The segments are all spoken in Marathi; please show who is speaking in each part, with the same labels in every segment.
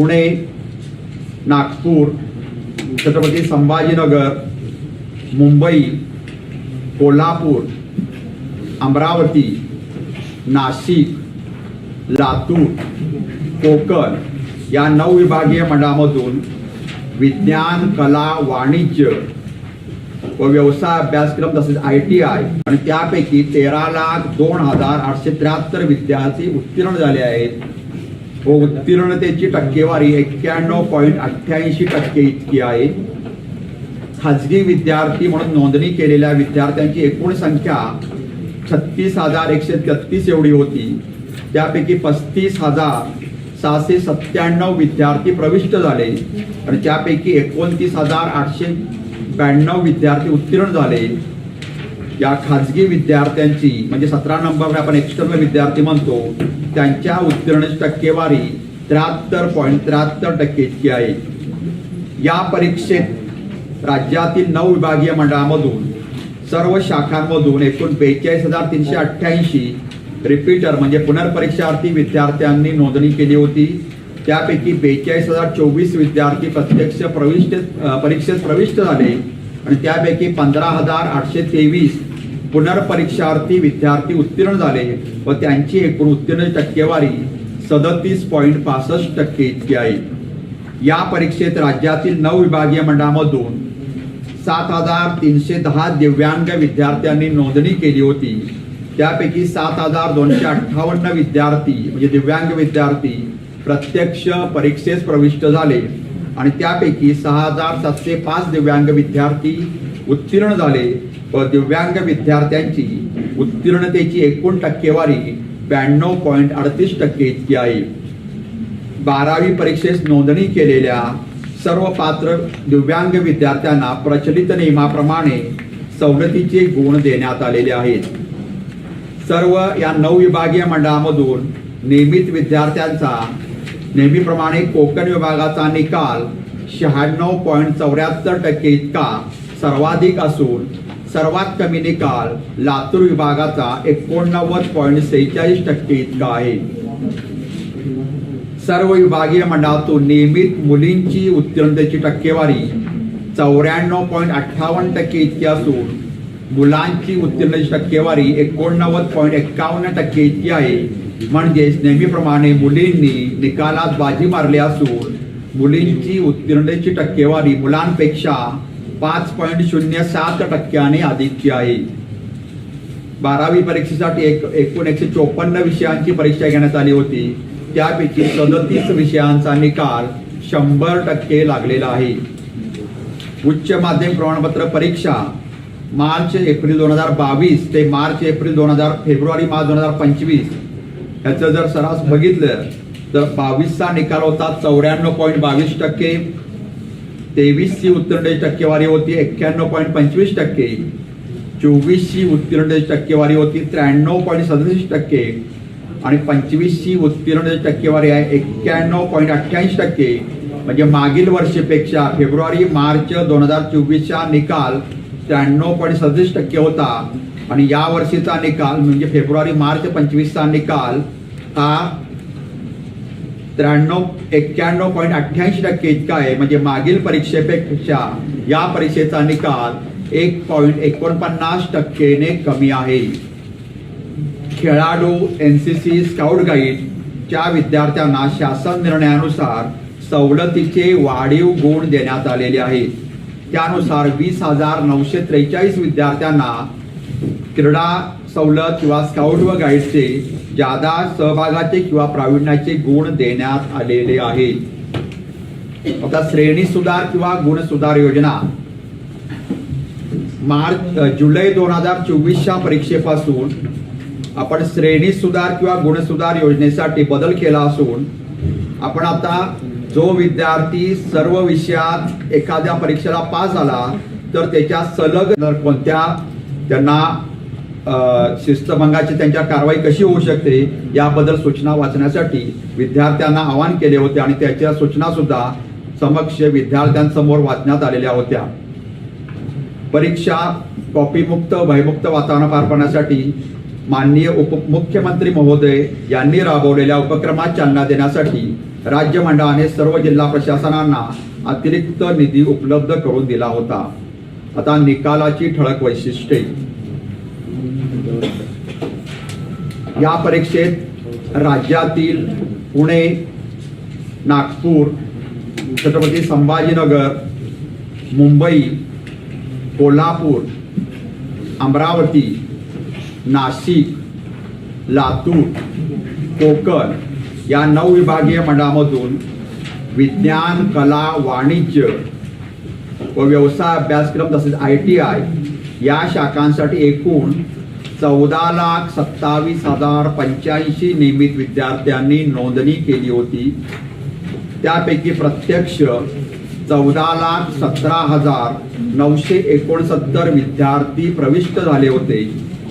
Speaker 1: पुणे नागपूर छत्रपती संभाजीनगर मुंबई कोल्हापूर अमरावती नाशिक लातूर कोकण या नऊ विभागीय मंडळामधून विज्ञान कला वाणिज्य व व्यवसाय अभ्यासक्रम तसेच आय टी आय आणि त्यापैकी तेरा लाख दोन हजार आठशे त्र्याहत्तर विद्यार्थी उत्तीर्ण झाले आहेत. व उत्तीर्णतेची टक्केवारी एक्क्याण्णव पॉईंट अठ्ठ्याऐंशी टक्के इतकी आहे. खाजगी विद्यार्थी म्हणून नोंदणी केलेल्या विद्यार्थ्यांची एकूण संख्या छत्तीस हजार एकशे तेहतीस एवढी होती. त्यापैकी पस्तीस हजार सहाशे सत्त्याण्णव विद्यार्थी प्रविष्ट झाले आणि त्यापैकी एकोणतीस हजार आठशे ब्याण्णव विद्यार्थी उत्तीर्ण झाले. या खाजगी विद्यार्थ्यांची म्हणजे सतरा नंबर आपण एक्सटर्नल विद्यार्थी म्हणतो त्यांच्या उत्तीर्ण टक्केवारी त्र्याहत्तर पॉईंट त्र्याहत्तर टक्के इतकी आहे. या परीक्षेत राज्यातील नऊ विभागीय मंडळामधून सर्व शाखांमधून एकूण बेचाळीस हजार तीनशे अठ्ठ्याऐंशी रिपीटर म्हणजे पुनर्परीक्षार्थी विद्यार्थ्यांनी नोंदणी केली होती. त्यापैकी बेचाळीस हजार चोवीस विद्यार्थी प्रत्यक्ष प्रविष्ट परीक्षेत प्रविष्ट झाले. आणि त्यापैकी पंधरा हजार आठशे तेवीस पुनर्परीक्षार्थी विद्यार्थी उत्तीर्ण झाले व त्यांची एकूण उत्तीर्ण टक्केवारी सदतीस पॉईंट पासष्ट टक्के इतकी आहे. या परीक्षेत राज्यातील नऊ विभागीय मंडळामधून सात हजार तीनशे दहा दिव्यांग विद्यार्थ्यांनी नोंदणी केली होती. त्यापैकी सात हजार दोनशे अठ्ठावन्न विद्यार्थी म्हणजे दिव्यांग विद्यार्थी प्रत्यक्ष परीक्षेस प्रविष्ट झाले आणि त्यापैकी सहा हजार सातशे पाच दिव्यांग विद्यार्थी उत्तीर्ण झाले. दिव्यांग विद्यार्थ्यांची उत्तीर्णतेची एकूण टक्केवारी ब्याण्णव पॉईंट अडतीस टक्के इतकी आहे. बारावी परीक्षेस नोंदणी केलेल्या सर्व पात्र दिव्यांग विद्यार्थ्यांना प्रचलित नियमाप्रमाणे सवलतीचे गुण देण्यात आलेले आहेत. सर्व या नऊ विभागीय मंडळामधून नियमित विद्यार्थ्यांचा नेहमीप्रमाणे कोकण विभागाचा निकाल शहाण्णव पॉईंट चौऱ्याहत्तर टक्के इतका सर्वाधिक असून सर्वात कमी निकाल लातूर विभागाचा एकोणनव्वद पॉईंट सेहेचाळीस टक्के इतका आहे. सर्व विभागीय मंडळातून नियमित मुलींची उत्तीर्णतेची टक्केवारी चौऱ्याण्णव पॉईंट अठ्ठावन्न टक्के इतकी असून मुलांची उत्तीर्णतेची टक्केवारी एकोणनव्वद पॉईंट एक्कावन्न टक्के इतकी आहे. म्हणजेच नेहमीप्रमाणे मुलींनी निकालात बाजी मारली असून मुलींची उत्तीर्णतेची टक्केवारी मुलांपेक्षा पाच पॉईंट शून्य सात टक्क्याने अधिकची आहे. बारावी परीक्षेसाठी एक एकूण एकशे चोपन्न विषयांची परीक्षा घेण्यात आली होती. त्यापैकी सदतीस विषयांचा निकाल शंभर टक्के लागलेला आहे. उच्च माध्यमिक प्रमाणपत्र परीक्षा मार्च एप्रिल दोन हजार बावीस ते मार्च एप्रिल दोन हजार फेब्रुवारी मार्च दोन हजार पंचवीस. ह्याचं जर सरास बघितलं तर बावीसचा निकाल होता चौऱ्याण्णव पॉईंट बावीस टक्के. तेवीसची उत्तीर्णतेची टक्केवारी होती एक्क्याण्णव पॉईंट पंचवीस टक्के. चोवीसची उत्तीर्णतेची टक्केवारी होती त्र्याण्णव पॉईंट सदतीस टक्के. आणि पंचवीसची उत्तीर्णतेची टक्केवारी आहे एक्क्याण्णव पॉईंट अठ्ठ्याऐंशी टक्के. म्हणजे मागील वर्षीपेक्षा फेब्रुवारी मार्च दोन हजार चोवीसचा निकाल त्र्याण्णव पॉईंट सदतीस टक्के होता. आणि या वर्षीचा निकाल म्हणजे फेब्रुवारी मार्च पंचवीसचा निकाल हा त्र्याण्णव एक्क्याण्णव पॉईंट अठ्ठ्याऐंशी टक्के इतका आहे. म्हणजे मागील परीक्षेपेक्षा या परीक्षेचा निकाल एक पॉईंट एकोणपन्नास टक्केने कमी आहे. खेळाडू एन सी सी स्काउट गाईडच्या विद्यार्थ्यांना शासन निर्णयानुसार सवलतीचे वाढीव गुण देण्यात आलेले आहेत. त्यानुसार वीस हजार नऊशे त्रेचाळीस विद्यार्थ्यांना क्रीडा सवलत किंवा स्काउट व गाईडचे जादा सहभागाचे किंवा प्रावीण्याचे गुण देण्यात आलेले आहेत. आता श्रेणी सुधार किंवा गुण सुधार योजना. मार्च जुलै दोन हजार चोवीसच्या परीक्षेपासून आपण श्रेणी सुधार किंवा गुण सुधार योजनेसाठी बदल केला असून आपण आता जो विद्यार्थी सर्व विषयात एखाद्या परीक्षेला पास झाला तर त्याच्या सलग जर कोणत्या त्यांना शिस्तभंगाची त्यांच्या कारवाई कशी होऊ शकते याबद्दल सूचना वाचण्यासाठी विद्यार्थ्यांना आवाहन केले होते आणि त्याच्या सूचना सुद्धा समक्ष विद्यार्थ्यांसमोर वाचण्यात आलेल्या होत्या. परीक्षा कॉपीमुक्त भयमुक्त वातावरण पार पाडण्यासाठी माननीय उपमुख्यमंत्री महोदय यांनी राबवलेल्या उपक्रमात चालना देण्यासाठी राज्य मंडळाने सर्व जिल्हा प्रशासनांना अतिरिक्त निधी उपलब्ध करून दिला होता. आता निकालाची ठळक वैशिष्ट्ये. या परीक्षेत राज्यातील पुणे नागपूर छत्रपती संभाजीनगर मुंबई कोल्हापूर अमरावती नाशिक लातूर कोकण या नऊ विभागीय मंडळामधून विज्ञान कला वाणिज्य व व्यवसाय अभ्यासक्रम तसेच आय टी आय या शाखांसाठी एकूण चौदा लाख सत्तावीस हजार पंच्याऐंशी नियमित विद्यार्थ्यांनी नोंदणी केली होती. त्यापैकी प्रत्यक्ष चौदा लाख सतरा हजार नऊशे एकोणसत्तर विद्यार्थी प्रविष्ट झाले होते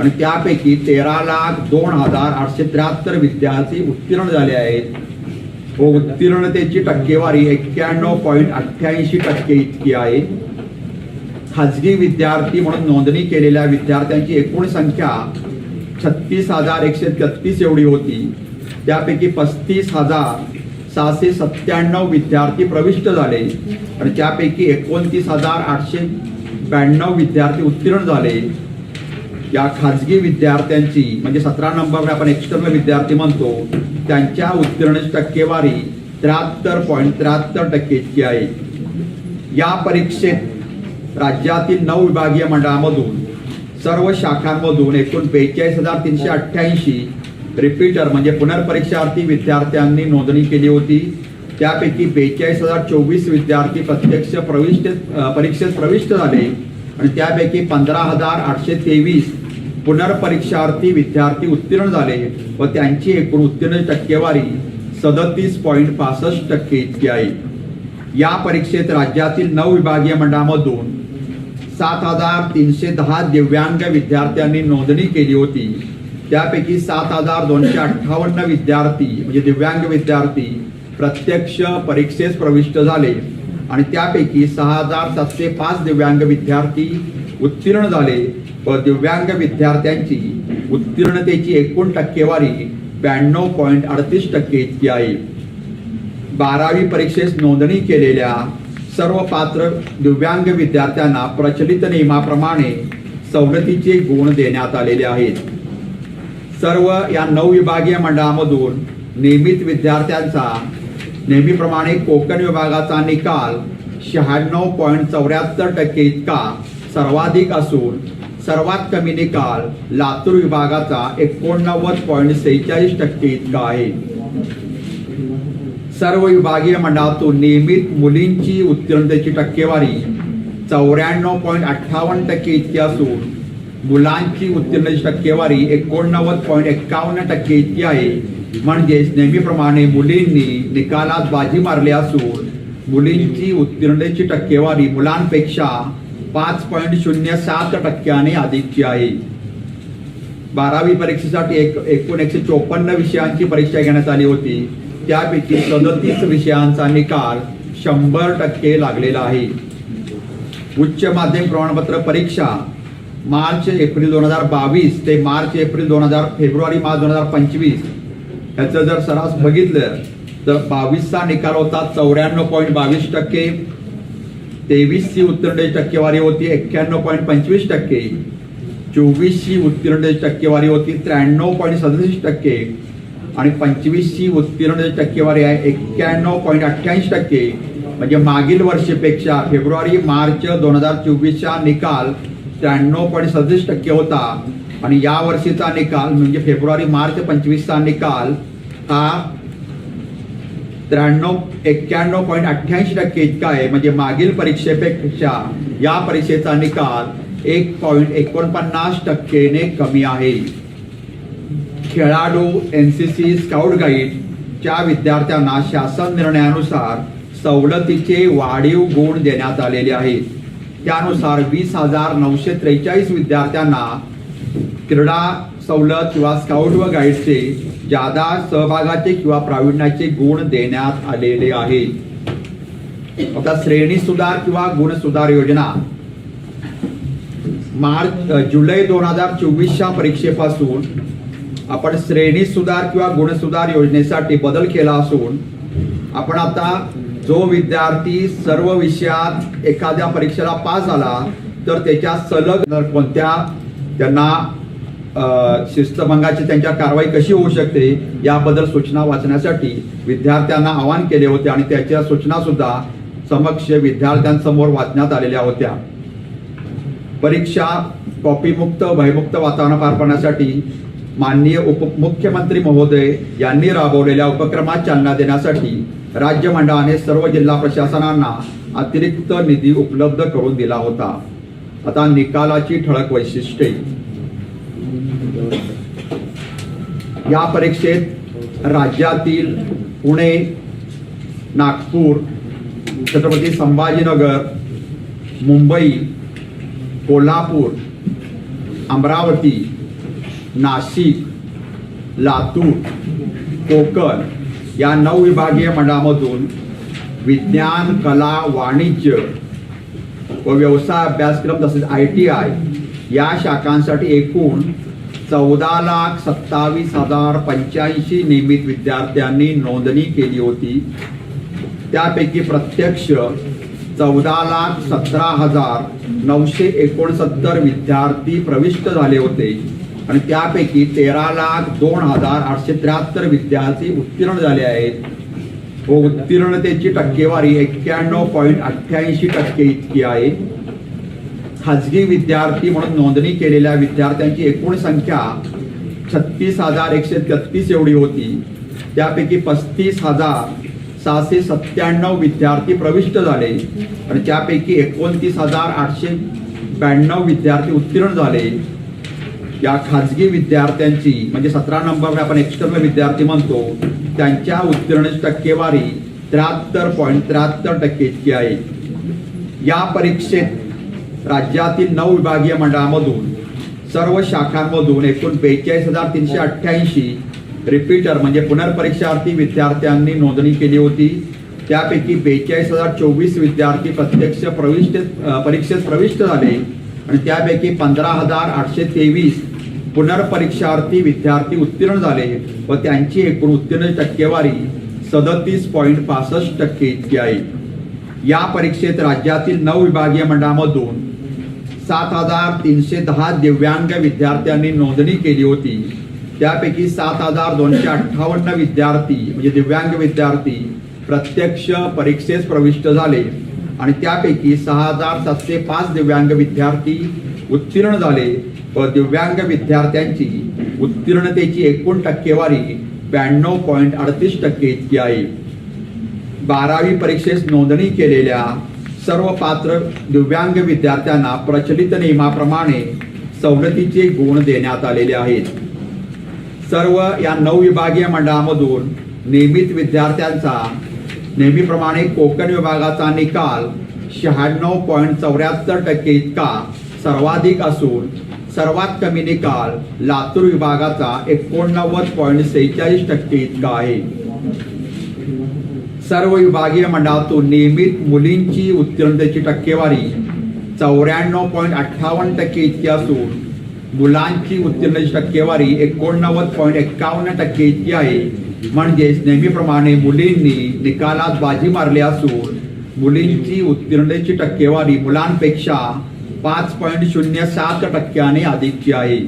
Speaker 1: आणि त्यापैकी तेरा लाख दोन हजार आठशे त्र्याहत्तर विद्यार्थी उत्तीर्ण झाले आहेत. व उत्तीर्णतेची टक्केवारी एक्क्याण्णव पॉईंट अठ्ठ्याऐंशी टक्के इतकी आहे. खाजगी विद्यार्थी म्हणून नोंदणी केलेल्या विद्यार्थ्यांची एकूण संख्या छत्तीस हजार एकशे तेहतीस एवढी होती. त्यापैकी पस्तीस हजार सहाशे सत्त्याण्णव विद्यार्थी प्रविष्ट झाले आणि त्यापैकी एकोणतीस हजार आठशे ब्याण्णव विद्यार्थी उत्तीर्ण झाले. या खाजगी विद्यार्थ्यांची म्हणजे सतरा नंबरवर आपण एक्सटर्नल विद्यार्थी म्हणतो त्यांच्या उत्तीर्ण टक्केवारी त्र्याहत्तर पॉईंट त्र्याहत्तर टक्के इतकी आहे. या परीक्षेत राज्यातील नऊ विभागीय मंडळामधून सर्व शाखांमधून एकूण बेचाळीस हजार तीनशे अठ्ठ्याऐंशी रिपीटर म्हणजे पुनर्परीक्षार्थी विद्यार्थ्यांनी नोंदणी केली होती. त्यापैकी बेचाळीस हजार चोवीस विद्यार्थी प्रत्यक्ष प्रविष्ट परीक्षेत प्रविष्ट झाले. आणि त्यापैकी पंधरा हजार आठशे तेवीस पुनर्परीक्षार्थी विद्यार्थी उत्तीर्ण झाले व त्यांची एकूण उत्तीर्ण टक्केवारी सदतीस पॉईंट पासष्ट टक्के इतकी आहे. या परीक्षेत राज्यातील नऊ विभागीय मंडळामधून सात हजार तीनशे दहा दिव्यांग विद्यार्थ्यांनी नोंदणी केली होती. त्यापैकी सात हजार दोनशे अठ्ठावन्न विद्यार्थी म्हणजे दिव्यांग विद्यार्थी प्रत्यक्ष परीक्षेस प्रविष्ट झाले. आणि त्यापैकी सहा हजार सातशे पाच दिव्यांग विद्यार्थी उत्तीर्ण झाले व दिव्यांग विद्यार्थ्यांची उत्तीर्णतेची एकूण टक्केवारी ब्याण्णव पॉईंट अडतीस टक्के इतकी आहे. बारावी परीक्षेस नोंदणी केलेल्या सर्व पात्र दिव्यांग विद्यार्थ्यांना प्रचलित नियमाप्रमाणे सवलतीचे गुण देण्यात आलेले आहेत. सर्व या नऊ विभागीय मंडळामधून नियमित विद्यार्थ्यांचा नेहमीप्रमाणे कोकण विभागाचा निकाल शहाण्णव पॉईंट चौऱ्याहत्तर टक्के इतका सर्वाधिक असून सर्वात कमी निकाल लातूर विभागाचा एकोणनव्वद पॉईंट सेहेचाळीस टक्के इतका आहे. सर्व विभागीय मंडळातून नियमित मुलींची उत्तीर्णतेची टक्केवारी चौऱ्याण्णव पॉईंट अठ्ठावन्न टक्के इतकी असून मुलांची उत्तीर्णतेची टक्केवारी एकोणनव्वद पॉईंट एक्कावन्न टक्के इतकी आहे. म्हणजेच नेहमीप्रमाणे मुलींनी निकालात बाजी मारली असून मुलींची उत्तीर्णतेची टक्केवारी मुलांपेक्षा पाच पॉईंट शून्य सात टक्क्याने अधिकची आहे. बारावी परीक्षेसाठी एक एकूण एकशे चोपन्न विषयांची परीक्षा घेण्यात आली होती. त्यापैकी सदतीस विषयांचा निकाल शंभर टक्के लागलेला आहे. उच्च माध्यमिक प्रमाणपत्र परीक्षा मार्च एप्रिल दोन हजार बावीस ते मार्च एप्रिल दोन हजार फेब्रुवारी मार्च दोन हजार पंचवीस ह्याचं जर सरास बघितलं तर बावीसचा निकाल होता चौऱ्याण्णव पॉईंट बावीस टक्के तेवीसची उत्तीर्णतेची टक्केवारी होती एक्क्याण्णव पॉईंट पंचवीस टक्के चोवीसची उत्तीर्णतेची टक्केवारी होती त्र्याण्णव पॉईंट सदतीस टक्के आणि पंचवीसची उत्तीर्ण टक्केवारी आहे एक्क्याण्णव पॉईंट अठ्ठ्याऐंशी टक्के. म्हणजे मागील वर्षीपेक्षा फेब्रुवारी मार्च दोन हजार चोवीसचा निकाल त्र्याण्णव पॉईंट सदतीस टक्के होता. आणि या वर्षीचा निकाल म्हणजे फेब्रुवारी मार्च पंचवीसचा निकाल हा त्र्याण्णव एक्क्याण्णव पॉईंट अठ्ठ्याऐंशी टक्के इतका आहे. म्हणजे मागील परीक्षेपेक्षा या परीक्षेचा निकाल एक पॉईंट एकोणपन्नास टक्केने कमी आहे. खेळाडू एन सी सी स्काउट गाईडच्या विद्यार्थ्यांना शासन निर्णयानुसार सवलतीचे वाढीव गुण देण्यात आलेले आहेत. त्यानुसार वीस हजार नऊशे त्रेचाळीस विद्यार्थ्यांना क्रीडा सवलत किंवा स्काउट व गाईडचे जादा सहभागाचे किंवा प्रावीण्याचे गुण देण्यात आलेले आहेत. आता श्रेणी सुधार किंवा गुण सुधार योजना. मार्च जुलै दोन हजार चोवीसच्या परीक्षेपासून आपण श्रेणी सुधार किंवा गुणसुधार योजनेसाठी बदल केला असून आपण आता जो विद्यार्थी सर्व विषयात एखाद्या परीक्षेला पास झाला तर त्याच्या सलग कोणत्या त्यांना शिस्तभंगाची त्यांच्या कारवाई कशी होऊ शकते याबद्दल सूचना वाचण्यासाठी विद्यार्थ्यांना आवाहन केले होते आणि त्याच्या सूचना सुद्धा समक्ष विद्यार्थ्यांसमोर वाचण्यात आलेल्या होत्या. परीक्षा कॉपीमुक्त भयमुक्त वातावरण पार पाडण्यासाठी माननीय उपमुख्यमंत्री महोदय यांनी राबवलेल्या उपक्रमात चालना देण्यासाठी राज्य मंडळाने सर्व जिल्हा प्रशासनांना अतिरिक्त निधी उपलब्ध करून दिला होता. आता निकालाची ठळक वैशिष्ट्ये. या परीक्षेत राज्यातील पुणे नागपूर छत्रपती संभाजीनगर मुंबई कोल्हापूर अमरावती नाशिक लातूर कोकण या नऊ विभागीय मंडळामधून विज्ञान कला वाणिज्य व व्यवसाय अभ्यासक्रम तसेच आय टी आय या शाखांसाठी एकूण चौदा लाख सत्तावीस हजार पंच्याऐंशी नियमित विद्यार्थ्यांनी नोंदणी केली होती. त्यापैकी प्रत्यक्ष चौदा लाख सतरा हजार नऊशे एकोणसत्तर विद्यार्थी प्रविष्ट झाले होते. आणि त्यापैकी तेरा लाख दोन हजार आठशे त्र्याहत्तर विद्यार्थी उत्तीर्ण झाले आहेत. व उत्तीर्णतेची टक्केवारी एक्क्याण्णव पॉईंट अठ्ठ्याऐंशी टक्के इतकी आहे. खाजगी विद्यार्थी म्हणून नोंदणी केलेल्या विद्यार्थ्यांची एकूण संख्या छत्तीस हजार एकशे तेहतीस एवढी होती. त्यापैकी पस्तीस हजार सहाशे सत्त्याण्णव विद्यार्थी प्रविष्ट झाले. आणि त्यापैकी एकोणतीस हजार आठशे ब्याण्णव विद्यार्थी उत्तीर्ण झाले. या खाजगी विद्यार्थ्यांची म्हणजे सतरा नंबरवर आपण एक्स्टर्नल विद्यार्थी म्हणतो त्यांच्या उत्तीर्ण टक्केवारी त्र्याहत्तर पॉईंट त्र्याहत्तर टक्के इतकी आहे. या परीक्षेत राज्यातील नऊ विभागीय मंडळामधून सर्व शाखांमधून एकूण बेचाळीस हजार तीनशे अठ्ठ्याऐंशी रिपीटर म्हणजे पुनर्परीक्षार्थी विद्यार्थ्यांनी नोंदणी केली होती. त्यापैकी बेचाळीस हजार चोवीस विद्यार्थी प्रत्यक्ष प्रविष्ट परीक्षेत प्रविष्ट झाले. आणि त्यापैकी पंधरा हजार आठशे तेवीस पुनर्परीक्षार्थी विद्यार्थी उत्तीर्ण झाले व त्यांची एकूण उत्तीर्ण टक्केवारी सदतीस पॉईंट पासष्ट टक्के इतकी आहे. या परीक्षेत राज्यातील नऊ विभागीय मंडळामधून सात हजार तीनशे दहा दिव्यांग विद्यार्थ्यांनी नोंदणी केली होती. त्यापैकी सात हजार दोनशे अठ्ठावन्न विद्यार्थी म्हणजे दिव्यांग विद्यार्थी प्रत्यक्ष परीक्षेस प्रविष्ट झाले आणि त्यापैकी सहा हजार सातशे पाच दिव्यांग विद्यार्थी उत्तीर्ण झाले. दिव्यांग विद्यार्थ्यांची उत्तीर्णतेची एकूण टक्केवारी ब्याण्णव पॉईंट अडतीस टक्के इतकी आहे. बारावी परीक्षेस नोंदणी केलेल्या सर्व पात्र दिव्यांग विद्यार्थ्यांना प्रचलित नियमाप्रमाणे सवलतीचे गुण देण्यात आलेले आहेत. सर्व या नऊ विभागीय मंडळामधून नियमित विद्यार्थ्यांचा नेहमीप्रमाणे कोकण विभागाचा निकाल शहाण्णव पॉईंट चौऱ्याहत्तर टक्के इतका सर्वाधिक असून सर्वात कमी निकाल लातूर विभागाचा एकोणनव्वद पॉईंट सेहेचाळीस टक्के इतका आहे. सर्व विभागीय मंडळातून नियमित मुलींची उत्तीर्णतेची टक्केवारी चौऱ्याण्णव पॉईंट अठ्ठावन्न टक्के इतकी असून मुलांची उत्तीर्णतेची टक्केवारी एकोणनव्वद पॉईंट एक्कावन्न टक्के इतकी आहे. म्हणजेच नेहमीप्रमाणे मुलींनी निकालात बाजी मारली असून मुलींची उत्तीर्णतेची टक्केवारी मुलांपेक्षा पाच पॉईंट शून्य सात टक्क्याने अधिकची आहे.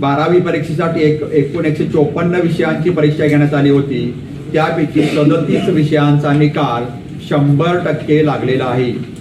Speaker 1: बारावी परीक्षेसाठी एक एकूण एकशे चोपन्न विषयांची परीक्षा घेण्यात आली होती. त्यापैकी सदतीस विषयांचा निकाल शंभर टक्के लागलेला आहे.